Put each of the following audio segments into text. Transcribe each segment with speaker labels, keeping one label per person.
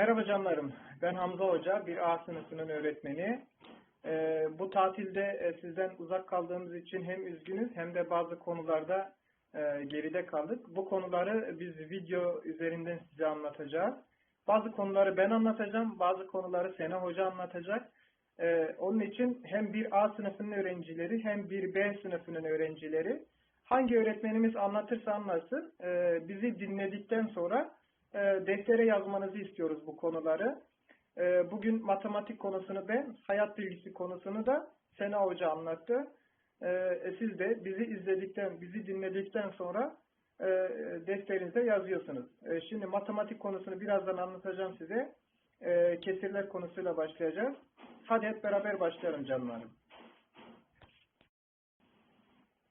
Speaker 1: Merhaba canlarım. Ben Hamza Hoca, bir A sınıfının öğretmeni. Ee, bu tatilde e, sizden uzak kaldığımız için hem üzgünüz hem de bazı konularda e, geride kaldık. Bu konuları biz video üzerinden size anlatacağız. Bazı konuları ben anlatacağım, bazı konuları Sena Hoca anlatacak. Ee, onun için hem bir A sınıfının öğrencileri hem bir B sınıfının öğrencileri hangi öğretmenimiz anlatırsa anlatsın e, bizi dinledikten sonra e, deftere yazmanızı istiyoruz bu konuları. E, bugün matematik konusunu ben, hayat bilgisi konusunu da Sena Hoca anlattı. E, e, siz de bizi izledikten, bizi dinledikten sonra e, defterinize yazıyorsunuz. E, şimdi matematik konusunu birazdan anlatacağım size. E, kesirler konusuyla başlayacağız. Hadi hep beraber başlayalım canlarım.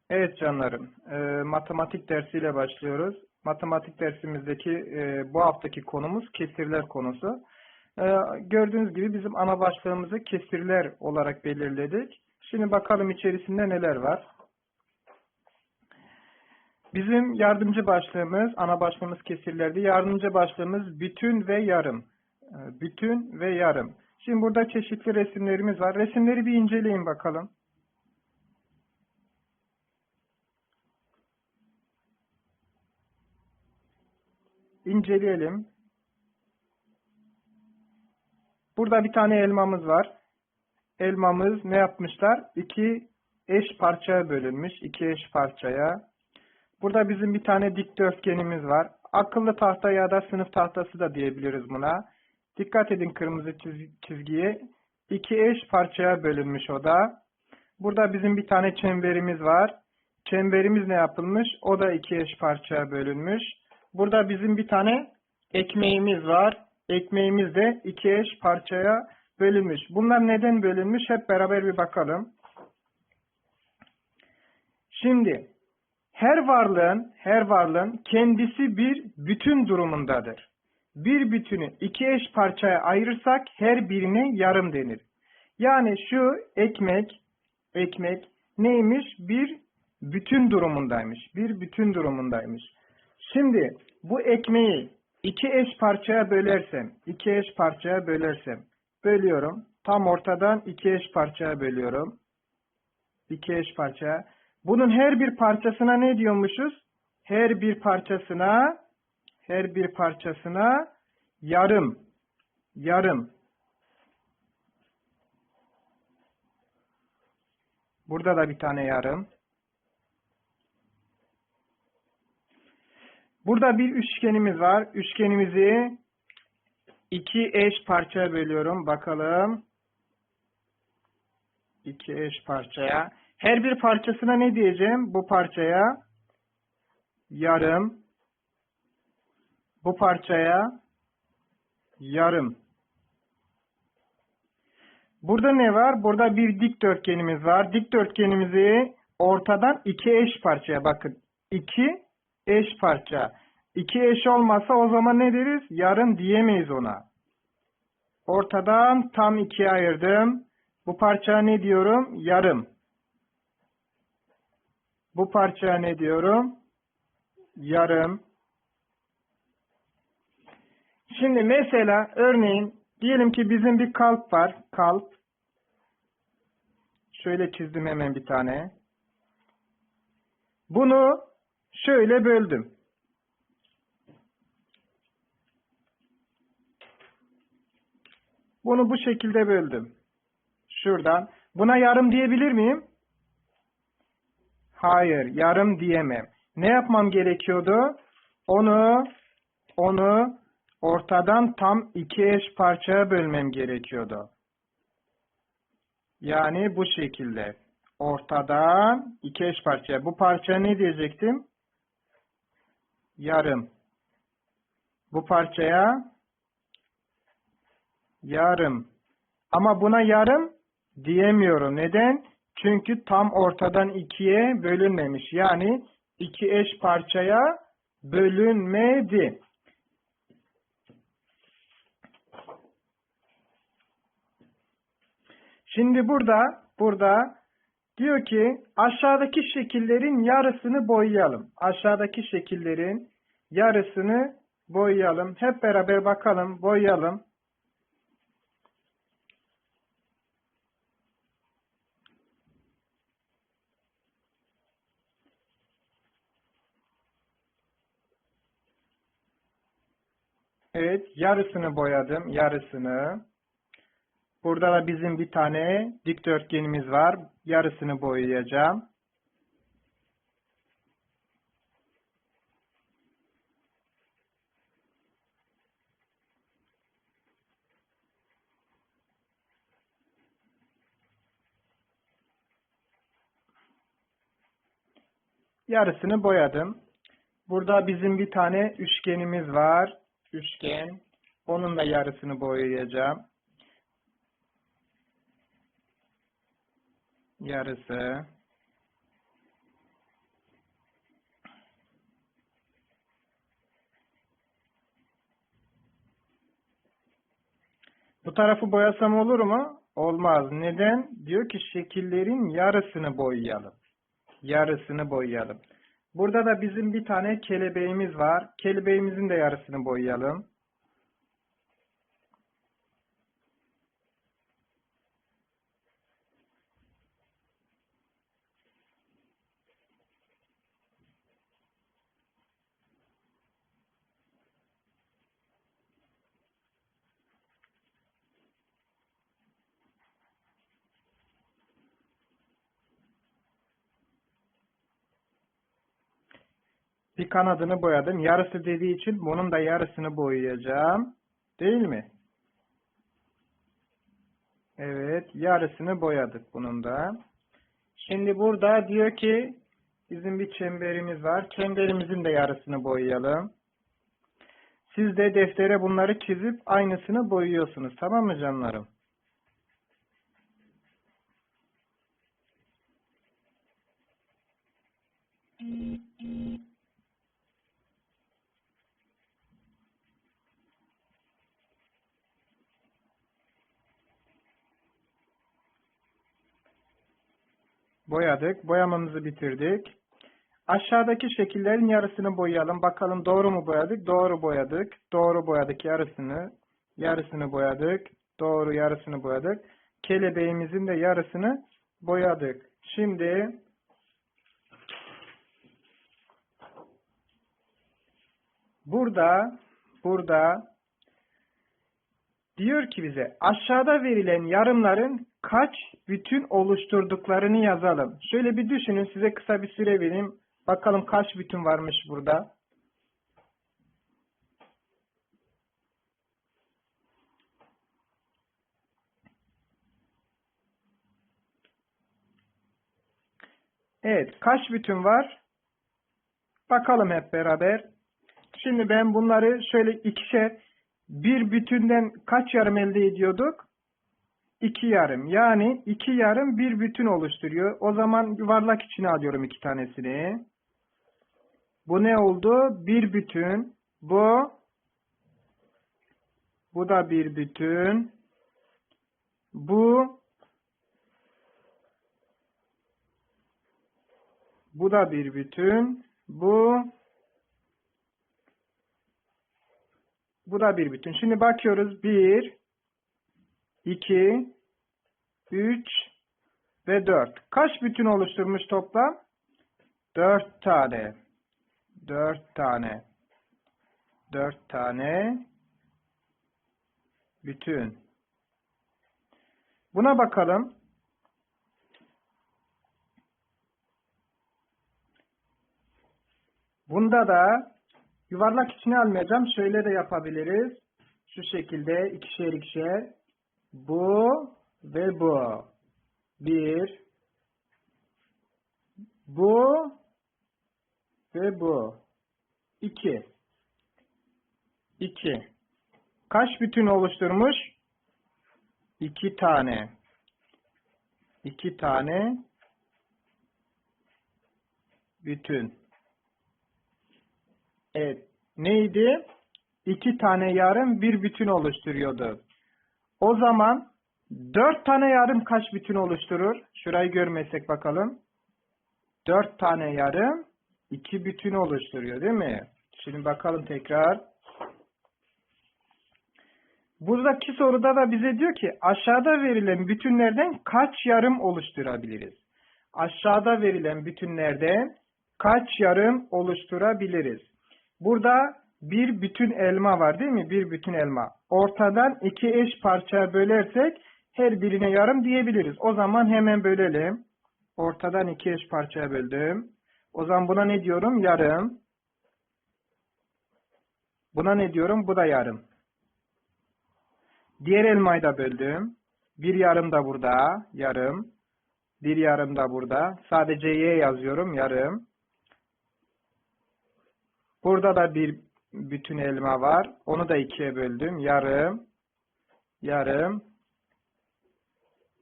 Speaker 1: Evet canlarım, e, matematik dersiyle başlıyoruz. Matematik dersimizdeki e, bu haftaki konumuz kesirler konusu. E, gördüğünüz gibi bizim ana başlığımızı kesirler olarak belirledik. Şimdi bakalım içerisinde neler var. Bizim yardımcı başlığımız, ana başlığımız kesirlerdi. Yardımcı başlığımız bütün ve yarım. E, bütün ve yarım. Şimdi burada çeşitli resimlerimiz var. Resimleri bir inceleyin bakalım. İnceleyelim. Burada bir tane elmamız var. Elmamız ne yapmışlar? İki eş parçaya bölünmüş. iki eş parçaya. Burada bizim bir tane dikdörtgenimiz var. Akıllı tahta ya da sınıf tahtası da diyebiliriz buna. Dikkat edin kırmızı çizgiye. İki eş parçaya bölünmüş o da. Burada bizim bir tane çemberimiz var. Çemberimiz ne yapılmış? O da iki eş parçaya bölünmüş. Burada bizim bir tane ekmeğimiz var. Ekmeğimiz de iki eş parçaya bölünmüş. Bunlar neden bölünmüş? Hep beraber bir bakalım. Şimdi her varlığın her varlığın kendisi bir bütün durumundadır. Bir bütünü iki eş parçaya ayırırsak her birine yarım denir. Yani şu ekmek ekmek neymiş? Bir bütün durumundaymış. Bir bütün durumundaymış. Şimdi bu ekmeği iki eş parçaya bölersem, iki eş parçaya bölersem, bölüyorum. Tam ortadan iki eş parçaya bölüyorum. İki eş parçaya. Bunun her bir parçasına ne diyormuşuz? Her bir parçasına, her bir parçasına yarım, yarım. Burada da bir tane yarım. Burada bir üçgenimiz var. Üçgenimizi iki eş parçaya bölüyorum. Bakalım. İki eş parçaya. Her bir parçasına ne diyeceğim? Bu parçaya yarım. Bu parçaya yarım. Burada ne var? Burada bir dikdörtgenimiz var. Dikdörtgenimizi ortadan iki eş parçaya bakın. iki eş parça. İki eş olmasa o zaman ne deriz? Yarım diyemeyiz ona. Ortadan tam ikiye ayırdım. Bu parça ne diyorum? Yarım. Bu parça ne diyorum? Yarım. Şimdi mesela örneğin diyelim ki bizim bir kalp var. Kalp. Şöyle çizdim hemen bir tane. Bunu şöyle böldüm. Bunu bu şekilde böldüm. Şuradan. Buna yarım diyebilir miyim? Hayır, yarım diyemem. Ne yapmam gerekiyordu? Onu onu ortadan tam iki eş parçaya bölmem gerekiyordu. Yani bu şekilde. Ortadan iki eş parçaya. Bu parçaya ne diyecektim? Yarım. Bu parçaya yarım. Ama buna yarım diyemiyorum. Neden? Çünkü tam ortadan ikiye bölünmemiş. Yani iki eş parçaya bölünmedi. Şimdi burada burada diyor ki aşağıdaki şekillerin yarısını boyayalım. Aşağıdaki şekillerin yarısını boyayalım. Hep beraber bakalım, boyayalım. Evet, yarısını boyadım, yarısını. Burada da bizim bir tane dikdörtgenimiz var. Yarısını boyayacağım. Yarısını boyadım. Burada bizim bir tane üçgenimiz var. Üçgen. Onun da yarısını boyayacağım. Yarısı. Bu tarafı boyasam olur mu? Olmaz. Neden? Diyor ki şekillerin yarısını boyayalım. Yarısını boyayalım. Burada da bizim bir tane kelebeğimiz var. Kelebeğimizin de yarısını boyayalım. Bir kanadını boyadım. Yarısı dediği için bunun da yarısını boyayacağım. Değil mi? Evet. Yarısını boyadık bunun da. Şimdi burada diyor ki bizim bir çemberimiz var. Çemberimizin de yarısını boyayalım. Siz de deftere bunları çizip aynısını boyuyorsunuz. Tamam mı canlarım? Boyadık. Boyamamızı bitirdik. Aşağıdaki şekillerin yarısını boyayalım. Bakalım doğru mu boyadık? Doğru boyadık. Doğru boyadık yarısını. Yarısını boyadık. Doğru yarısını boyadık. Kelebeğimizin de yarısını boyadık. Şimdi burada burada diyor ki bize aşağıda verilen yarımların kaç bütün oluşturduklarını yazalım. Şöyle bir düşünün size kısa bir süre vereyim. Bakalım kaç bütün varmış burada. Evet kaç bütün var? Bakalım hep beraber. Şimdi ben bunları şöyle ikişer bir bütünden kaç yarım elde ediyorduk? İki yarım. Yani iki yarım bir bütün oluşturuyor. O zaman yuvarlak içine alıyorum iki tanesini. Bu ne oldu? Bir bütün. Bu. Bu da bir bütün. Bu. Bu da bir bütün. Bu. Bu da bir bütün. Şimdi bakıyoruz. Bir, 2, 3 ve 4. Kaç bütün oluşturmuş toplam? 4 tane. 4 tane. 4 tane bütün. Buna bakalım. Bunda da yuvarlak içine almayacağım. Şöyle de yapabiliriz. Şu şekilde ikişer ikişer bu ve bu. Bir. Bu ve bu. İki. İki. Kaç bütün oluşturmuş? İki tane. İki tane bütün. Evet. Neydi? İki tane yarım bir bütün oluşturuyordu. O zaman 4 tane yarım kaç bütün oluşturur? Şurayı görmesek bakalım. 4 tane yarım 2 bütün oluşturuyor değil mi? Şimdi bakalım tekrar. Buradaki soruda da bize diyor ki aşağıda verilen bütünlerden kaç yarım oluşturabiliriz? Aşağıda verilen bütünlerden kaç yarım oluşturabiliriz? Burada bir bütün elma var değil mi? Bir bütün elma. Ortadan iki eş parçaya bölersek her birine yarım diyebiliriz. O zaman hemen bölelim. Ortadan iki eş parçaya böldüm. O zaman buna ne diyorum? Yarım. Buna ne diyorum? Bu da yarım. Diğer elmayı da böldüm. Bir yarım da burada. Yarım. Bir yarım da burada. Sadece y yazıyorum. Yarım. Burada da bir bütün elma var. Onu da ikiye böldüm. Yarım. Yarım.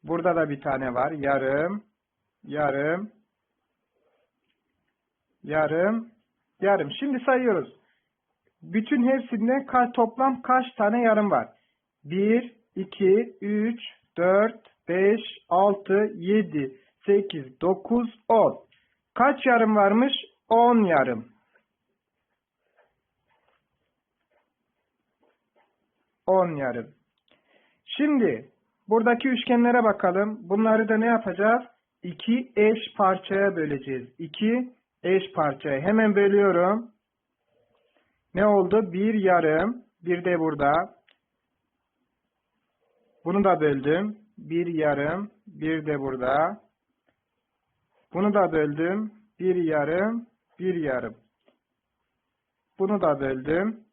Speaker 1: Burada da bir tane var. Yarım. Yarım. Yarım. Yarım. Şimdi sayıyoruz. Bütün hepsinden ka toplam kaç tane yarım var? 1, 2, 3, 4, 5, 6, 7, 8, 9, 10. Kaç yarım varmış? 10 yarım. On yarım. Şimdi buradaki üçgenlere bakalım. Bunları da ne yapacağız? İki eş parçaya böleceğiz. İki eş parçaya. Hemen bölüyorum. Ne oldu? Bir yarım. Bir de burada. Bunu da böldüm. Bir yarım. Bir de burada. Bunu da böldüm. Bir yarım. Bir yarım. Bunu da böldüm.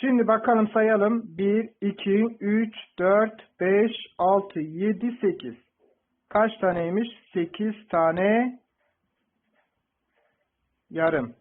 Speaker 1: Şimdi bakalım sayalım. 1, 2, 3, 4, 5, 6, 7, 8. Kaç taneymiş? 8 tane yarım.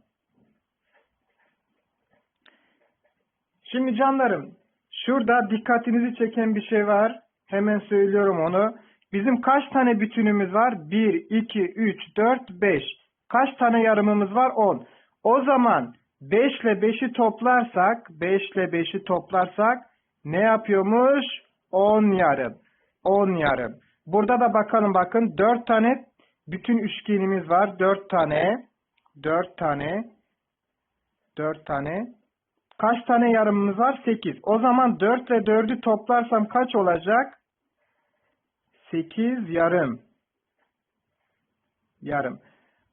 Speaker 1: Şimdi canlarım, şurada dikkatinizi çeken bir şey var. Hemen söylüyorum onu. Bizim kaç tane bütünümüz var? 1, 2, 3, 4, 5. Kaç tane yarımımız var? 10. O zaman 5 ile 5'i toplarsak, 5 ile 5'i toplarsak ne yapıyormuş? 10 yarım. 10 yarım. Burada da bakalım bakın 4 tane bütün üçgenimiz var. 4 tane. 4 tane. 4 tane. Kaç tane yarımımız var? 8. O zaman 4 ile 4'ü toplarsam kaç olacak? 8 yarım. Yarım.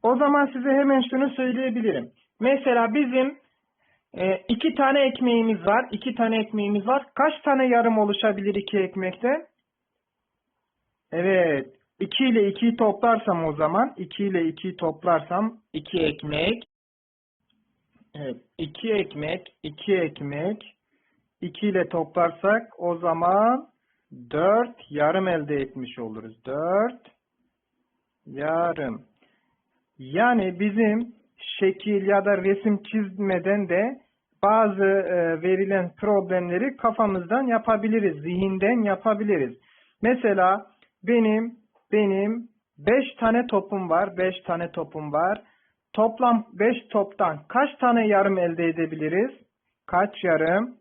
Speaker 1: O zaman size hemen şunu söyleyebilirim. Mesela bizim e, iki tane ekmeğimiz var. iki tane ekmeğimiz var. Kaç tane yarım oluşabilir iki ekmekte? Evet. 2 ile 2'yi toplarsam o zaman 2 ile 2'yi toplarsam 2 ekmek. Evet. 2 ekmek, 2 ekmek. 2 ile toplarsak o zaman 4 yarım elde etmiş oluruz. 4 yarım. Yani bizim şekil ya da resim çizmeden de bazı e, verilen problemleri kafamızdan yapabiliriz, zihinden yapabiliriz. Mesela benim benim 5 tane topum var, 5 tane topum var. Toplam 5 toptan kaç tane yarım elde edebiliriz? Kaç yarım?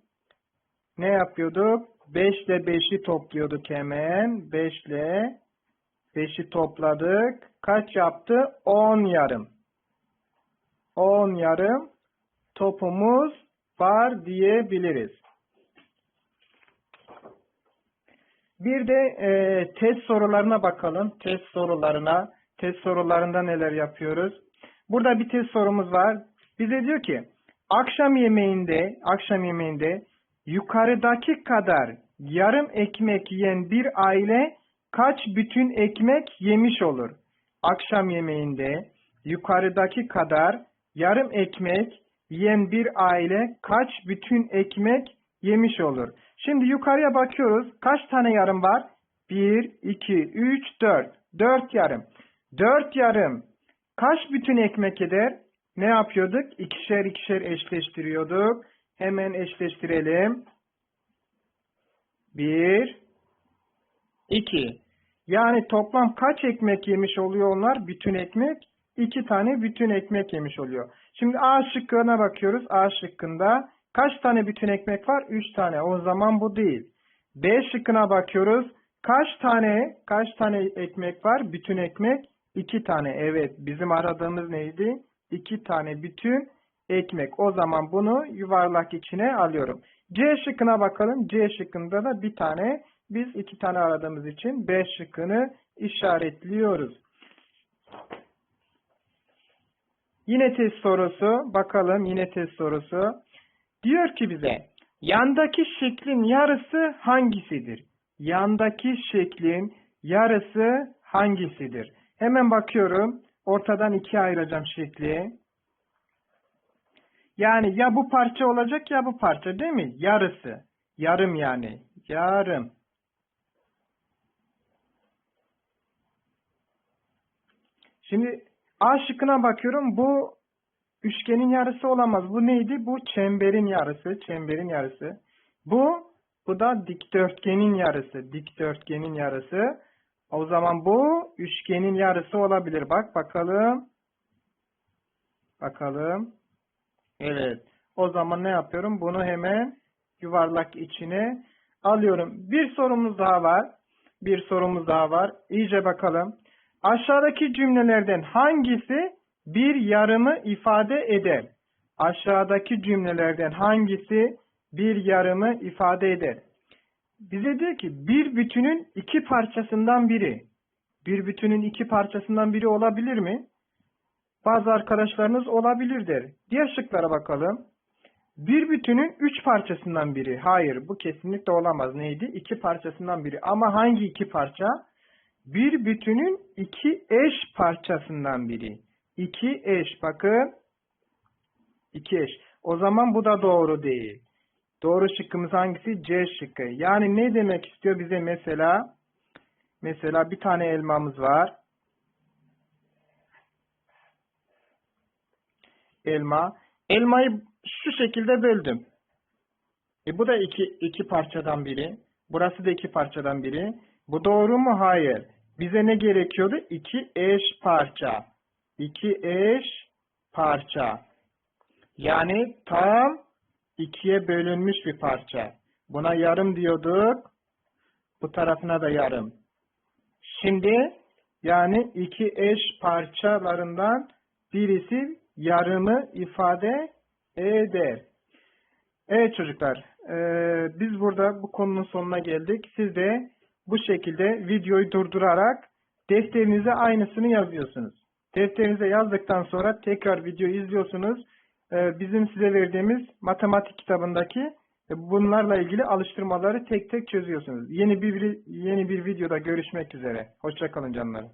Speaker 1: Ne yapıyorduk? 5 ile 5'i topluyorduk hemen. 5 ile 5'i topladık. Kaç yaptı? 10 yarım. 10 yarım topumuz var diyebiliriz. Bir de e, test sorularına bakalım. Test sorularına. Test sorularında neler yapıyoruz? Burada bir test sorumuz var. Bize diyor ki akşam yemeğinde akşam yemeğinde yukarıdaki kadar yarım ekmek yiyen bir aile kaç bütün ekmek yemiş olur? Akşam yemeğinde yukarıdaki kadar yarım ekmek yiyen bir aile kaç bütün ekmek yemiş olur? Şimdi yukarıya bakıyoruz. Kaç tane yarım var? 1, 2, 3, 4. 4 yarım. 4 yarım kaç bütün ekmek eder? Ne yapıyorduk? İkişer ikişer eşleştiriyorduk. Hemen eşleştirelim. 1, 2. Yani toplam kaç ekmek yemiş oluyor onlar? Bütün ekmek. 2 tane bütün ekmek yemiş oluyor. Şimdi A şıkkına bakıyoruz. A şıkkında kaç tane bütün ekmek var? 3 tane. O zaman bu değil. B şıkkına bakıyoruz. Kaç tane kaç tane ekmek var? Bütün ekmek 2 tane. Evet. Bizim aradığımız neydi? 2 tane bütün ekmek. O zaman bunu yuvarlak içine alıyorum. C şıkkına bakalım. C şıkkında da bir tane biz iki tane aradığımız için B şıkkını işaretliyoruz. Yine test sorusu. Bakalım yine test sorusu. Diyor ki bize yandaki şeklin yarısı hangisidir? Yandaki şeklin yarısı hangisidir? Hemen bakıyorum. Ortadan ikiye ayıracağım şekli. Yani ya bu parça olacak ya bu parça değil mi? Yarısı. Yarım yani. Yarım. Şimdi A şıkkına bakıyorum. Bu üçgenin yarısı olamaz. Bu neydi? Bu çemberin yarısı. Çemberin yarısı. Bu bu da dikdörtgenin yarısı. Dikdörtgenin yarısı. O zaman bu üçgenin yarısı olabilir. Bak bakalım. Bakalım. Evet. O zaman ne yapıyorum? Bunu hemen yuvarlak içine alıyorum. Bir sorumuz daha var. Bir sorumuz daha var. İyice bakalım. Aşağıdaki cümlelerden hangisi bir yarımı ifade eder? Aşağıdaki cümlelerden hangisi bir yarımı ifade eder? Bize diyor ki bir bütünün iki parçasından biri. Bir bütünün iki parçasından biri olabilir mi? Bazı arkadaşlarınız olabilir der. Diğer şıklara bakalım. Bir bütünün üç parçasından biri. Hayır bu kesinlikle olamaz. Neydi? İki parçasından biri. Ama hangi iki parça? Bir bütünün iki eş parçasından biri. İki eş. Bakın. İki eş. O zaman bu da doğru değil. Doğru şıkkımız hangisi? C şıkkı. Yani ne demek istiyor bize mesela? Mesela bir tane elmamız var. Elma. Elmayı şu şekilde böldüm. E bu da iki, iki parçadan biri. Burası da iki parçadan biri. Bu doğru mu? Hayır. Bize ne gerekiyordu? İki eş parça. İki eş parça. Yani tam ikiye bölünmüş bir parça. Buna yarım diyorduk. Bu tarafına da yarım. Şimdi yani iki eş parçalarından birisi yarımı ifade eder. Evet çocuklar, eee, biz burada bu konunun sonuna geldik. Siz de bu şekilde videoyu durdurarak defterinize aynısını yazıyorsunuz. Defterinize yazdıktan sonra tekrar videoyu izliyorsunuz. Eee, bizim size verdiğimiz matematik kitabındaki bunlarla ilgili alıştırmaları tek tek çözüyorsunuz. Yeni bir yeni bir videoda görüşmek üzere. Hoşçakalın canlarım.